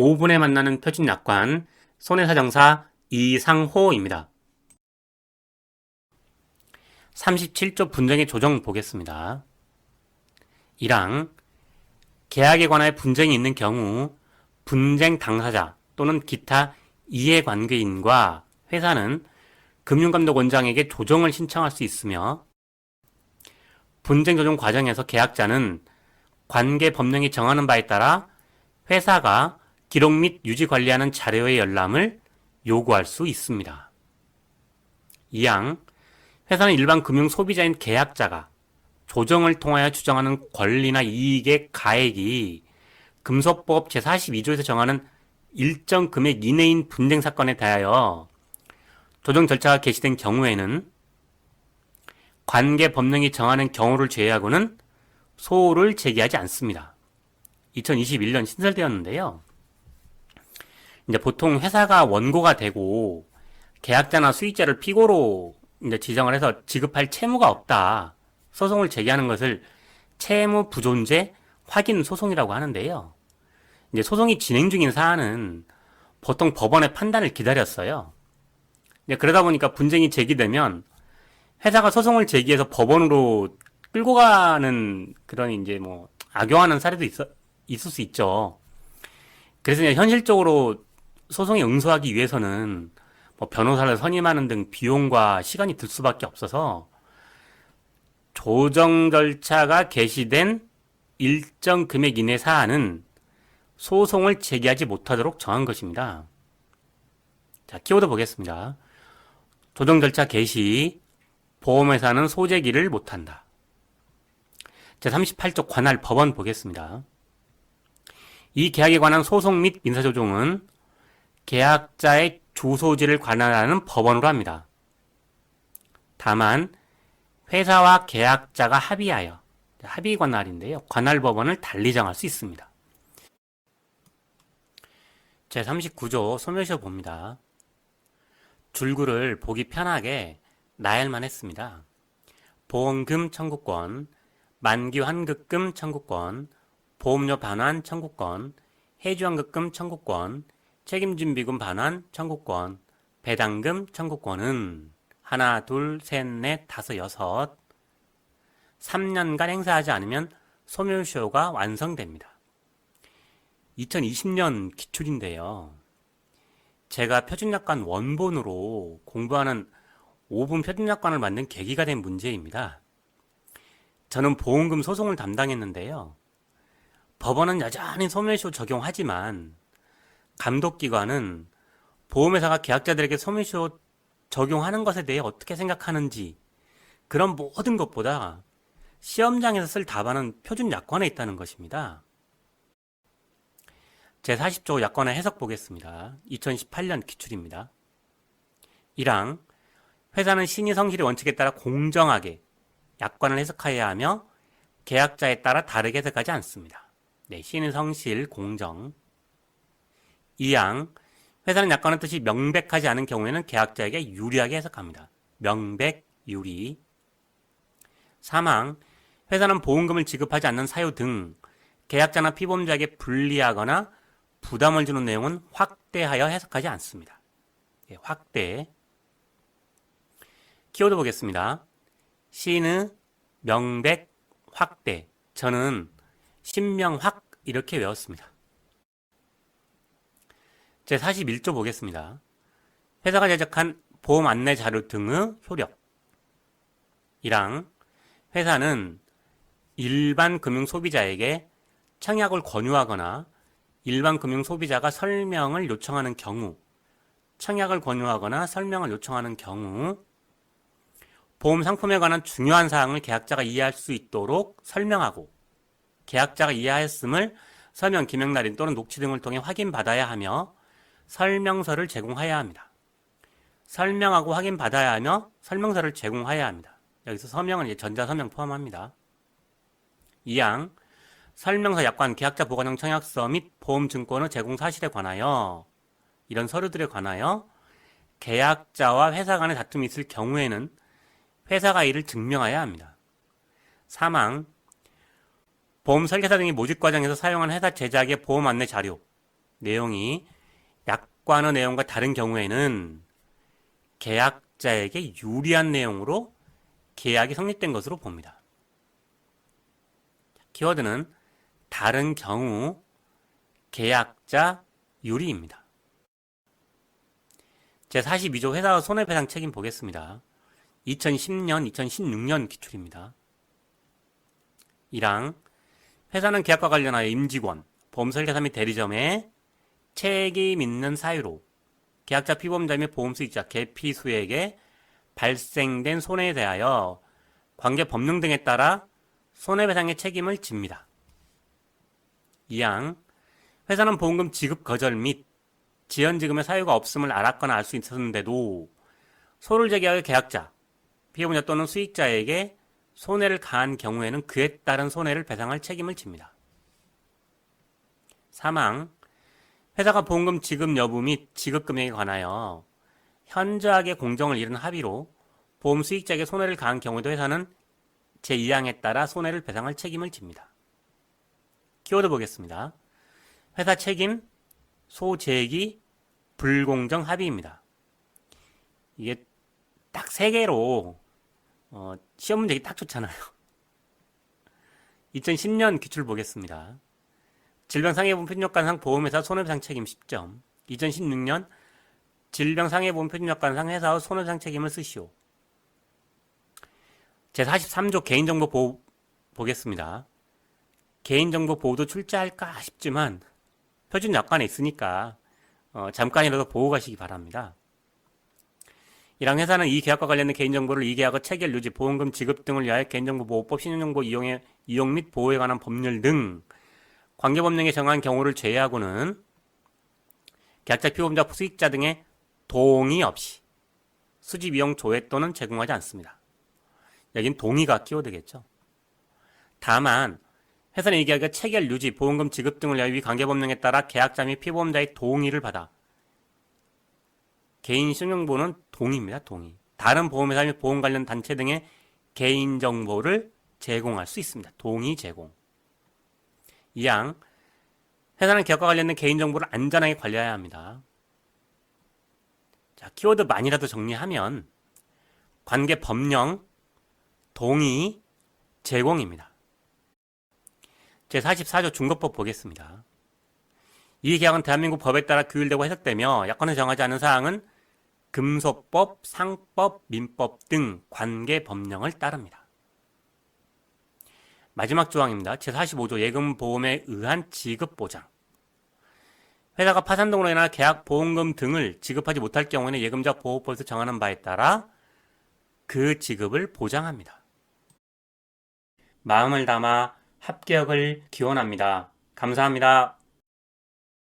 5분에 만나는 표준 약관 손해사정사 이상호입니다. 37조 분쟁의 조정 보겠습니다. 1항 계약에 관하여 분쟁이 있는 경우 분쟁 당사자 또는 기타 이해관계인과 회사는 금융감독원장에게 조정을 신청할 수 있으며 분쟁 조정 과정에서 계약자는 관계 법령이 정하는 바에 따라 회사가 기록 및 유지 관리하는 자료의 열람을 요구할 수 있습니다. 2항 회사는 일반 금융 소비자인 계약자가 조정을 통하여 추정하는 권리나 이익의 가액이 금소법 제42조에서 정하는 일정 금액 이내인 분쟁 사건에 대하여 조정 절차가 개시된 경우에는 관계 법령이 정하는 경우를 제외하고는 소를 제기하지 않습니다. 2021년 신설되었는데요. 이제 보통 회사가 원고가 되고 계약자나 수익자를 피고로 이제 지정을 해서 지급할 채무가 없다. 소송을 제기하는 것을 채무 부존재 확인 소송이라고 하는데요. 이제 소송이 진행 중인 사안은 보통 법원의 판단을 기다렸어요. 이제 그러다 보니까 분쟁이 제기되면 회사가 소송을 제기해서 법원으로 끌고 가는 그런 이제 뭐 악용하는 사례도 있어, 있을 수 있죠. 그래서 현실적으로 소송에 응수하기 위해서는 뭐 변호사를 선임하는 등 비용과 시간이 들 수밖에 없어서 조정 절차가 개시된 일정 금액 이내 사안은 소송을 제기하지 못하도록 정한 것입니다. 자, 키워드 보겠습니다. 조정 절차 개시, 보험회사는 소재기를 못한다. 제38조 관할 법원 보겠습니다. 이 계약에 관한 소송 및 민사조정은 계약자의 주소지를 관할하는 법원으로 합니다. 다만 회사와 계약자가 합의하여 합의 관할인데요. 관할 법원을 달리 정할 수 있습니다. 제39조 소멸시효 봅니다. 줄구를 보기 편하게 나열만 했습니다. 보험금 청구권, 만기 환급금 청구권, 보험료 반환 청구권, 해주환급금 청구권, 책임진 비금 반환 청구권, 배당금 청구권은 하나, 둘, 셋, 넷, 다섯, 여섯 3년간 행사하지 않으면 소멸시효가 완성됩니다. 2020년 기출인데요. 제가 표준약관 원본으로 공부하는 5분 표준약관을 만든 계기가 된 문제입니다. 저는 보험금 소송을 담당했는데요. 법원은 여전히 소멸시효 적용하지만 감독기관은 보험회사가 계약자들에게 소멸시효 적용하는 것에 대해 어떻게 생각하는지 그런 모든 것보다 시험장에서 쓸 답안은 표준 약관에 있다는 것입니다. 제40조 약관의 해석 보겠습니다. 2018년 기출입니다. 1항 회사는 신의 성실의 원칙에 따라 공정하게 약관을 해석하여야 하며 계약자에 따라 다르게 해석하지 않습니다. 네, 신의 성실, 공정. 2항 회사는 약관의 뜻이 명백하지 않은 경우에는 계약자에게 유리하게 해석합니다. 명백, 유리. 3항 회사는 보험금을 지급하지 않는 사유 등 계약자나 피보험자에게 불리하거나 부담을 주는 내용은 확대하여 해석하지 않습니다. 예, 확대. 키워드 보겠습니다. 시는 명백, 확대. 저는 신명확 이렇게 외웠습니다. 제 41조 보겠습니다. 회사가 제작한 보험 안내 자료 등의 효력. 1항 회사는 일반 금융 소비자에게 청약을 권유하거나 일반 금융 소비자가 설명을 요청하는 경우, 청약을 권유하거나 설명을 요청하는 경우, 보험 상품에 관한 중요한 사항을 계약자가 이해할 수 있도록 설명하고, 계약자가 이해하였음을 서명 기명 날인 또는 녹취 등을 통해 확인받아야 하며, 설명서를 제공해야 합니다. 설명하고 확인받아야 하며, 설명서를 제공해야 합니다. 여기서 서명은 이제 전자서명 포함합니다. 2항 설명서 약관 계약자 보관형 청약서 및 보험증권의 제공 사실에 관하여 이런 서류들에 관하여 계약자와 회사 간의 다툼이 있을 경우에는 회사가 이를 증명해야 합니다. 3항 보험 설계사 등이 모집 과정에서 사용한 회사 제작의 보험 안내 자료 내용이 약관의 내용과 다른 경우에는 계약자에게 유리한 내용으로 계약이 성립된 것으로 봅니다. 키워드는 다른 경우 계약자 유리입니다. 제42조 회사와 손해배상 책임 보겠습니다. 2010년, 2016년 기출입니다. 1항 회사는 계약과 관련하여 임직원, 보험설계사 및 대리점에 책임 있는 사유로 계약자 피보험자 및 보험 수익자 계피수에게 발생된 손해에 대하여 관계 법령 등에 따라 손해배상의 책임을 집니다. 2항 회사는 보험금 지급 거절 및 지연 지급의 사유가 없음을 알았거나 알 수 있었는데도 소를 제기하여 계약자, 피해보자 또는 수익자에게 손해를 가한 경우에는 그에 따른 손해를 배상할 책임을 집니다. 사망 회사가 보험금 지급 여부 및 지급 금액에 관하여 현저하게 공정을 잃은 합의로 보험 수익자에게 손해를 가한 경우에도 회사는 제2항에 따라 손해를 배상할 책임을 집니다. 키워드 보겠습니다. 회사 책임, 소재기, 불공정 합의입니다. 이게 딱 세 개로 어, 시험 문제기 딱 좋잖아요. 2010년 기출 보겠습니다. 질병상해보험 표준역관상 보험회사 손해배상 책임 10점. 2016년 질병상해보험 표준역관상 회사의 손해배상 책임을 쓰시오. 제43조 개인정보 보호 보겠습니다. 개인정보 보호도 출제할까 싶지만 표준 약관에 있으니까 어, 잠깐이라도 보고 가시기 바랍니다. 이랑 회사는 이 계약과 관련된 개인정보를 이 계약의 체결, 유지, 보험금 지급 등을 위하여 개인정보보호법, 신용정보 이용에, 이용 및 보호에 관한 법률 등 관계법령에 정한 경우를 제외하고는 계약자, 피보험자, 수익자 등의 동의 없이 수집, 이용, 조회 또는 제공하지 않습니다. 여긴 동의가 키워드겠죠. 다만 회사는 이 계약의 체결, 유지, 보험금 지급 등을 위하여 위 관계법령에 따라 계약자 및 피보험자의 동의를 받아 개인 신용정보는 동의입니다. 동의. 다른 보험회사 및 보험 관련 단체 등의 개인 정보를 제공할 수 있습니다. 동의 제공. 2항 회사는 계약과 관련된 개인정보를 안전하게 관리해야 합니다. 자, 키워드 만이라도 정리하면 관계 법령, 동의, 제공입니다. 제44조 중거법 보겠습니다. 이 계약은 대한민국 법에 따라 규율되고 해석되며 약관에 정하지 않은 사항은 금소법, 상법, 민법 등 관계 법령을 따릅니다. 마지막 조항입니다. 제45조 예금보험에 의한 지급보장. 회사가 파산 등으로 인한 계약 보험금 등을 지급하지 못할 경우에는 예금자 보호법에서 정하는 바에 따라 그 지급을 보장합니다. 마음을 담아 합격을 기원합니다. 감사합니다.